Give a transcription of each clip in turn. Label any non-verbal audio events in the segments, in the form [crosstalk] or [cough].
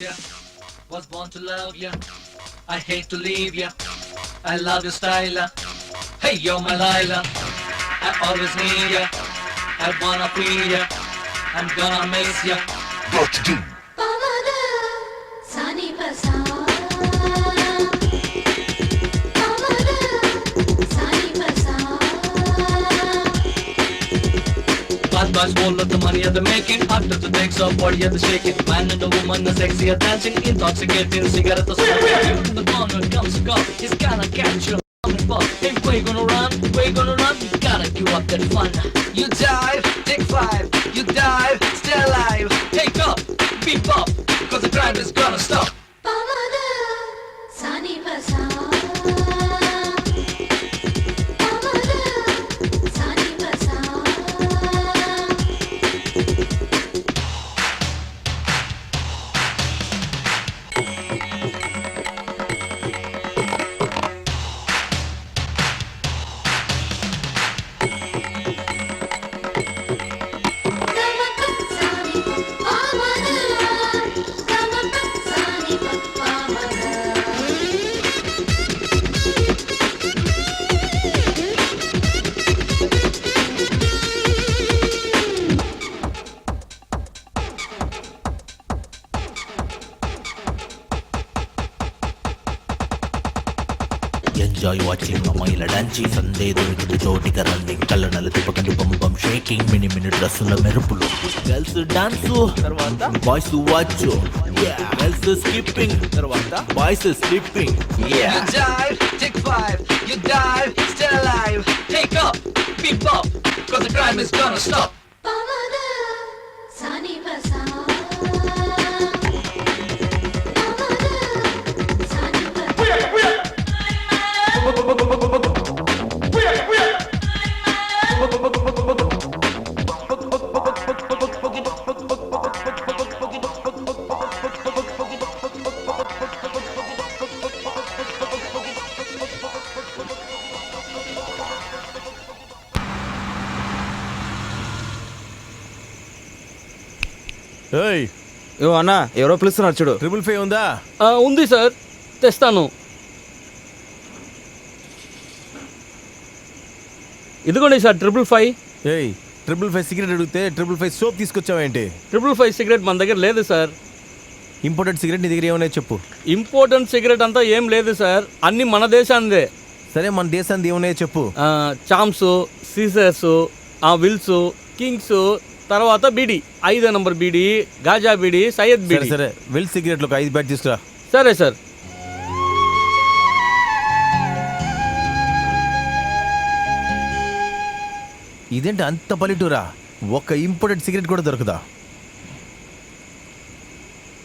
ya, was born to love ya. I hate to leave ya. I love your style. Hey, yo, my Lila. I always need ya. I wanna be ya. I'm gonna miss ya. What to do? Bad boys all of the money of the making. After the takes off, body of the shaking. Man and the woman, the sexy are dancing. Intoxicating, cigarette smoking. In the corner comes a cop. He's gonna catch you. Hey, where you gonna run? Where you gonna run? You gotta give up that fun. You dive, enjoy watching అమ్మాయిల dancing సందే దొరికిన చోటిక running కళ్ళ నల్ల తిప్పకండి బొమ్మ bum shaking mini mini డ్రెస్సుల మెరుపులు. గర్ల్స్ డాన్స్ తర్వాత? బాయ్స్ వాచ్ గర్ల్స్ స్కిప్పింగ్ తర్వాత? Boys slipping. Cause the crime is gonna stop. ఏయ్. అన్న ఎవరో పిలుస్తున్నారు చూడు. ట్రిపుల్ ఫైవ్ ఉందా? ఉంది సార్. తెస్తాను. ఇదిగోండి సార్ ట్రిపుల్ ఫైవ్ ఏయ్ ట్రిపుల్ ఫైవ్ సిగరెట్ అడిగితే ట్రిపుల్ ఫైవ్ సోప్ తీసుకొచ్చావేంటి ట్రిపుల్ ఫైవ్ సిగరెట్ మన దగ్గర లేదు సార్. ఇంపార్టెంట్ సిగరెట్ నీ దగ్గర ఏమన్నా చెప్పు. ఇంపార్టెంట్ సిగరెట్ అంతా ఏం లేదు సార్. అన్ని మన దేశాందే సరే మన దేశానికి ఏమన్నాయో చెప్పు. చామ్స్ సీజర్స్ విల్స్ కింగ్స్ తర్వాత బీడి ఐదో నంబర్ బీడి గాజా బీడి సయ్యద్ బీడి సరే వెల్ సిగరెట్లు ఒక ఐదు బ్యాట్ తీసుకురా. సరే సార్. ఇదేంటి అంత పల్లెటూరా? ఒక ఇంపార్టెంట్ సిగరెట్ కూడా దొరకదా?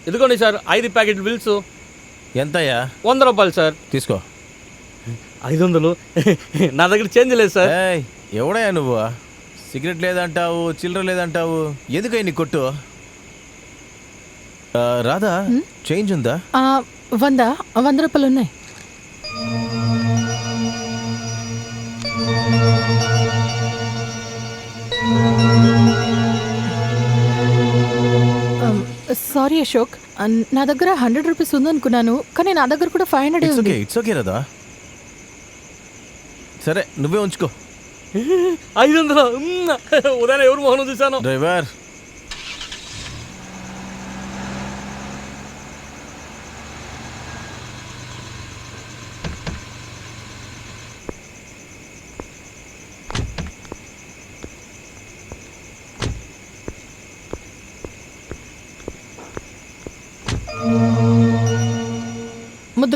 ఇదిగోండి సార్ ఐదు ప్యాకెట్ విల్స్. ఎంతయ్యా? వంద రూపాయలు సార్. తీసుకో. ఐదు వందలు నా దగ్గర చేంజ్ లేదు సార్. ఏయ్ ఎవడయ్యా నువ్వు? సిగరెట్ లేదంటావు చిల్లర లేదంటావు. ఎందుకయ్య నీ కొట్టు? ఆ, రాధా చేంజ్ ఉందా? ఆ, వంద వంద రూపాయలు ఉన్నాయి సారీ అశోక్ ఆ, నా దగ్గర హండ్రెడ్ రూపీస్ ఉందనుకున్నాను కానీ నా దగ్గర కూడా five hundred it's okay it's okay Radha సరే నువ్వే ఉంచుకో. ఐదు వందలు. [laughs] ఉదయం ఎవరు మోహన్ చూశాను? డ్రైవర్.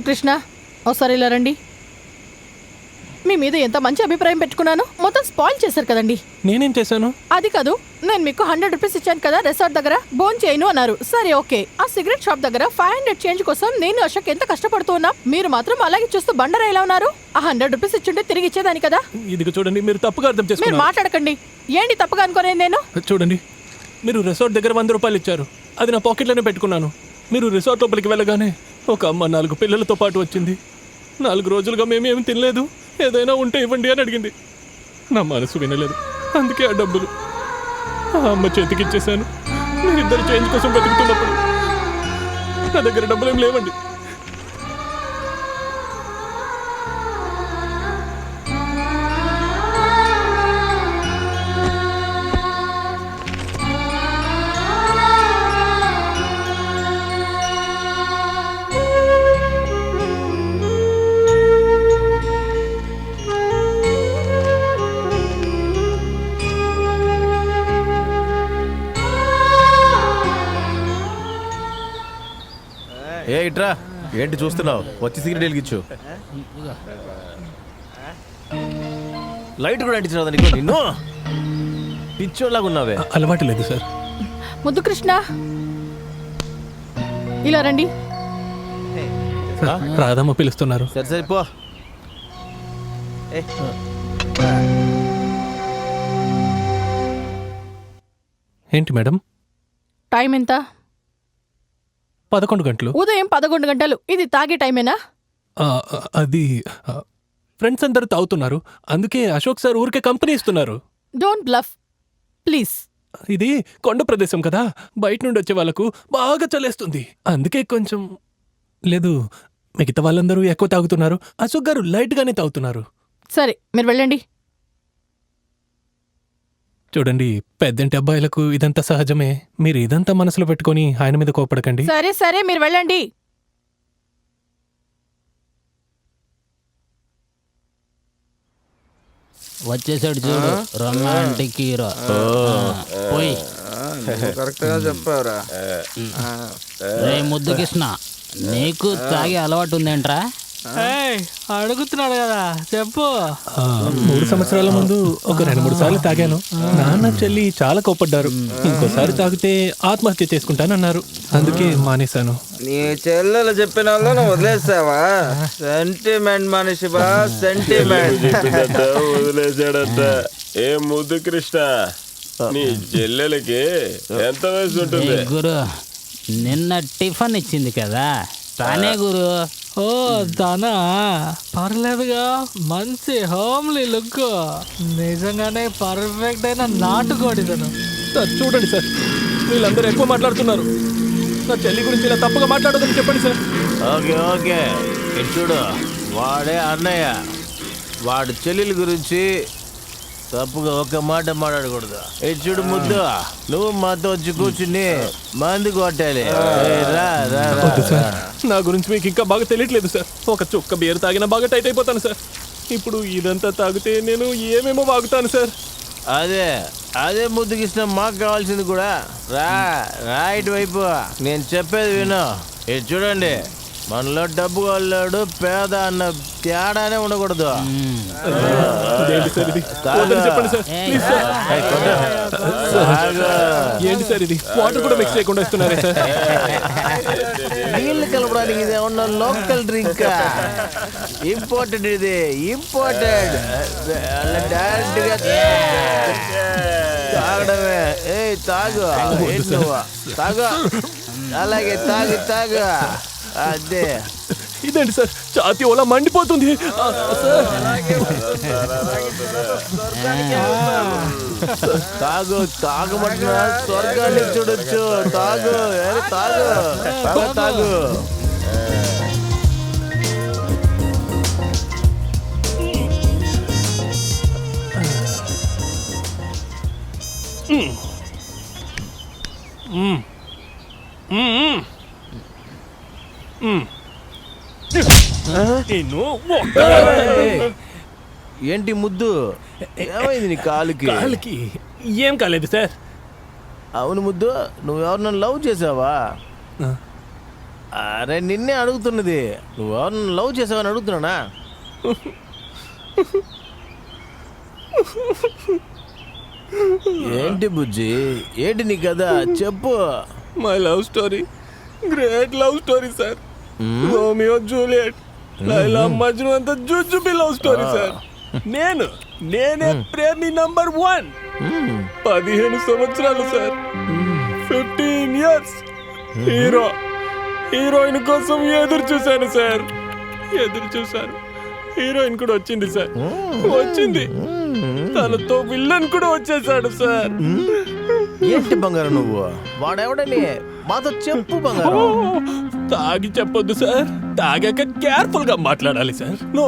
కృష్ణ ఒకసారి ఇలా రండి. మీ మీద ఎంత మంచి అభిప్రాయం పెట్టుకున్నాను మొత్తం స్పాయిల్ చేశారు కదండి. నేనేం చేశాను? అది కాదు నేను మీకు హండ్రెడ్ రూపీస్ ఇచ్చాను కదా రిసార్ట్ దగ్గర బోన్ చేయను అన్నారు. సరే ఓకే. ఆ సిగరెట్ షాప్ దగ్గర ఫైవ్ హండ్రెడ్ చేంజ్ కోసం నేను అశోక్ ఎంత కష్టపడుతూ ఉన్నా మీరు మాత్రం అలాగే చూస్తూ బండరా ఎలా ఉన్నారు? ఆ హండ్రెడ్ రూపీస్ ఇచ్చుంటే తిరిగి ఇచ్చేదాని కదా? ఇదిగో చూడండి మీరు తప్పుగా అర్థం మీరు చేసుకున్నారు. మాట్లాడకండి. ఏంటి తప్పుగా అనుకోలేదు నేను? చూడండి మీరు రిసార్ట్ దగ్గర వంద రూపాయలు ఇచ్చారు. అది నా పాకెట్లోనే పెట్టుకున్నాను. మీరు రిసార్ట్ లోపలికి వెళ్ళగానే ఒక అమ్మ నాలుగు పిల్లలతో పాటు వచ్చింది. నాలుగు రోజులుగా మేమేమి తినలేదు. ఏదైనా ఉంటే ఇవ్వండి అని అడిగింది. నా మనసు వినలేదు. అందుకే ఆ డబ్బులు. ఆ అమ్మ చేతికి ఇచ్చేశాను మీరిద్దరు చేంజ్ కోసం బతుకుతున్నప్పుడు నా దగ్గర డబ్బులు ఏం లేవండి. ఇట్రా. ఏంటి చూస్తున్నావు? వచ్చి సిగరెట్ వెలిగించు. లైట్ కూడా అంటించిన నీకు? నిన్ను? పిచ్చోలాగా ఉన్నావే. అలవాటు లేదు సార్. ముద్దు కృష్ణ ఇలా రండి. సార్, రాధమ్మ పిలుస్తున్నారు. సరే సరే పో. ఏంటి మేడం? టైం ఎంత? పదకొండు గంటలు. ఉదయం పదకొండు గంటలు. ఇది తాగే టైమేనా? ఆ, ఆ, అది ఆ, ఫ్రెండ్స్ అందరూ తాగుతున్నారు. అందుకే అశోక్ సార్ ఊరికే కంపెనీ ఇస్తున్నారు. Don't bluff. ప్లీజ్. ఇది కొండ ప్రదేశం కదా. బయట నుండి వచ్చే వాళ్ళకు బాగా చలేస్తుంది అందుకే కొంచెం లేదు మిగతా వాళ్ళందరూ ఎక్కువ తాగుతున్నారు. అశోక్ గారు లైట్ గానే తాగుతున్నారు. సరే మీరు వెళ్ళండి. చూడండి పెద్దంటి అబ్బాయిలకు ఇదంతా సహజమే. మీరు ఇదంతా మనసులో పెట్టుకొని ఆయన మీద కోపడకండి. సరే సరే మీరు వెళ్ళండి. వచ్చేసాడు చూడు రొమాంటిక్ హీరో. పోయి. కరెక్ట్గా చెప్పావురా. రే ముద్దు కృష్ణ నీకు తాగే అలవాటు ఉందేంట్రా? అడుగుతున్నాడు కదా చెప్పు. ఆ, మూడు సంవత్సరాల ముందు ఒక రెండు మూడు సార్లు తాగాను. నాన్న చెల్లి చాలా కోపడ్డారు ఇంకోసారి తాగితే ఆత్మహత్య చేసుకుంటానన్నారు. అందుకే మానేశాను. నీ చెల్లెలు చెప్పిన వాళ్ళు నువ్వు వదిలేసావా? సెంటిమెంట్ మనిషి బా సెంటిమెంట్ చెప్పిందట ఏ ముద్దు కృష్ణ? నీ చెల్లెలకి ఎంత వయసు ఉంటుంది? గురు నిన్న టిఫిన్ ఇచ్చింది కదా. తానే గురు. ఓ దానా? పర్లేదుగా మంచి హోమ్లీ లుక్. నిజంగానే పర్ఫెక్ట్ అయిన నాటుకోడి తను సార్ చూడండి సార్ వీళ్ళందరూ ఎక్కువ మాట్లాడుతున్నారు. నా చెల్లి గురించి ఇలా తప్పుగా మాట్లాడదని చెప్పండి సార్. Okay okay. చూడు వాడే అన్నయ్య. వాడి చెల్లెల గురించి తప్పుగా ఒక మాట మాట్లాడకూడదు. ఇటు చూడు ముద్దు నువ్వు మాతో వచ్చి కూర్చుని మందు కొట్టాలి. రా రా రా, వద్దు సార్. నా గురించి మీకు ఇంకా బాగా తెలియట్లేదు సార్. ఒక చుక్క బియర్ తాగినా బాగా టైట్ అయిపోతాను సార్. ఇప్పుడు ఇదంతా తాగితే నేను ఏమేమో వాగుతాను సార్. అదే అదే ముద్దుకిష్టం మాకు కావాల్సింది కూడా. రా రా ఇటువైపు. నేను చెప్పేది విను. ఇది చూడండి. మనలో డబ్బు వాళ్ళాడు పేద అన్న తేడానే ఉండకూడదు. ఏంటి సార్ ఇది? వాటర్ కూడా మిక్స్ చేయకుండా ఇస్తున్నారే సార్? నీళ్ళు కలపడానికి ఇది ఏమన్నా లోకల్ డ్రింక్? ఇంపార్టెంట్ ఇది ఇంపార్టెంట్ డైరెక్ట్గా తాగడమే. ఏ తాగు? తాగు. అలాగే తాగు తాగు. అదే. ఇదేంటి సార్ ఛాతీ ఓలా మండిపోతుంది. తాగు తాగమంటున్నా. స్వర్గాన్ని చూడొచ్చు. తాగు. తాగు. తాగు. నిన్ను ఏంటి ముద్దు? ఏమైంది నీ కాలుకి? కాలికి ఏం కాలేదు సార్. అవును ముద్దు నువ్వు ఎవరినైనా లవ్ చేసావా. అరే నిన్నే అడుగుతున్నది. నువ్వు ఎవరినైనా లవ్ చేసావని అడుగుతున్నానా? ఏంటి బుజ్జి? ఏంటి నీ కదా చెప్పు. My love story great love story sir Romeo Juliet Laila Majnu అంత జుజుబి లవ్ స్టోరీ సార్. నేను నేనే ప్రేమి నంబర్ వన్ పదిహేను సంవత్సరాలు sir. Fifteen years hero. Heroine కోసం ఎదురు చూశాను సార్. ఎదురు చూశాను. హీరోయిన్ కూడా వచ్చింది సార్. వచ్చింది. తనతో విల్లన్ కూడా వచ్చేసాడు సార్. ఏంటి బంగారం నువ్వు? వాడెవడని? మాతో చెప్పు బంగారం. తాగి చెప్పొద్దు సార్. తాగాక కేర్ఫుల్గా మాట్లాడాలి సార్. నో.